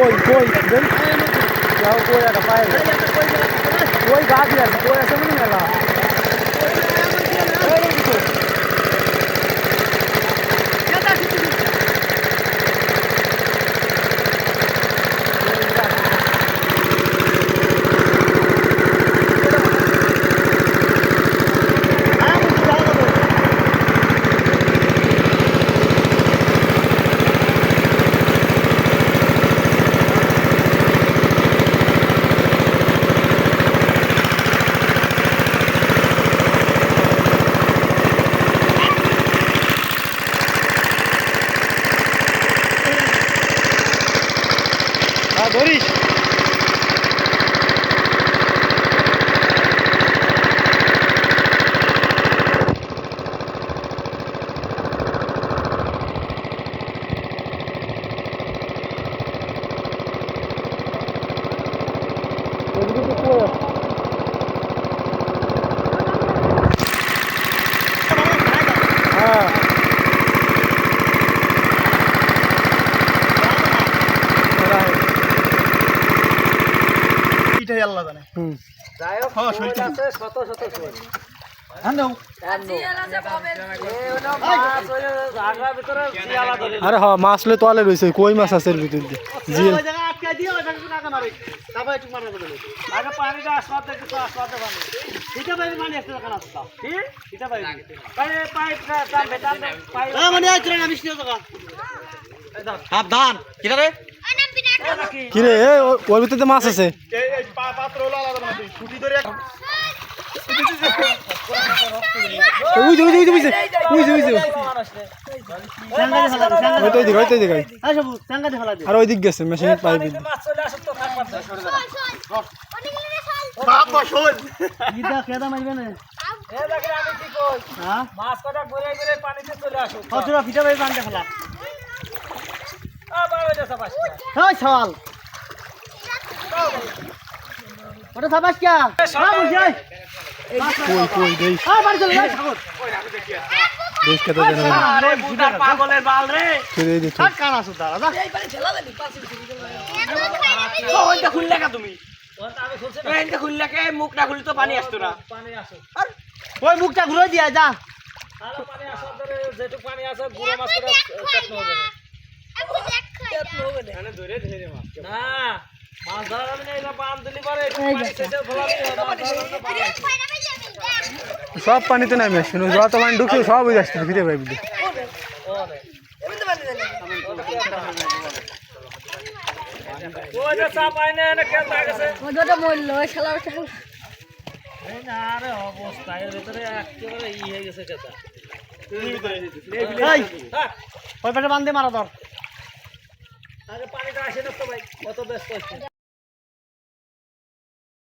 过一过一个人然后过来了卖了过一个阿姐过来兄弟们了。আছে হ্যাঁ হুম হ্যাঁ সত্যি। আরে হ মাছ লে তোয়ালে রয়েছে কই মাছ আছে এর ভিতর? দিয়ে জিএল ওই জায়গা আটকে দিয়ে ওই জায়গা টাকা মারে তারপর একটু মারা বলে। আগে পানিটা আস্বাদ দেখে তো আস্বাদ পানি। এটা পাই মানে একটা টাকা আসতা কি? এটা পাই পাই পাই টানবে টানবে পাই মানে আইছ না বিশ টাকা সাবধান কিরা। রে? কি রে ওর ভিতরে মাছ আছে। আর ওই দিক গেছে মেশিন পাইপ হ্যাঁ? মাছ কটা ঘুরে ঘুরে পানিতে চলে আসো। ফিটা ভাই পানিটা ফেলা। যাচ্ছে সওয়াল। ওটা সাবাস কিয়া? হ্যাঁ আই কই কই দেই হ্যাঁ বাড়ি চলে যাই সাগর। দেশ কত জানা আরে বুদা পাগলের বাল রে। কে দেই দিত থাক কান আসো দাঁড়া ওইটা খুললে কা তুমি? এইটা খুললে কে? মুখটা খুলি তো পানি আসতো না। পানি আসো ওই মুখটা ঘুরে দিয়া যা। আলো পানি আসো যেটুক পানি আসো গুড়ো মাছ করে না মাছ ধরা সব পানিতে নামে শুনো যত পানি ঢুকছে সব ওই আসছে ফিরে পাইপ দিয়ে ওই যে চা পাই না এনে কেন গেছে ওটা মরলো শালা শালা এই না রে অবস্থা এর ভিতরে একেবারে ই হয়ে গেছে কেতা এই হ্যাঁ ওই পেটে বান্ধে মারা ধর পানিটা আসে না তো ভাই কত ব্যস্ত হচ্ছে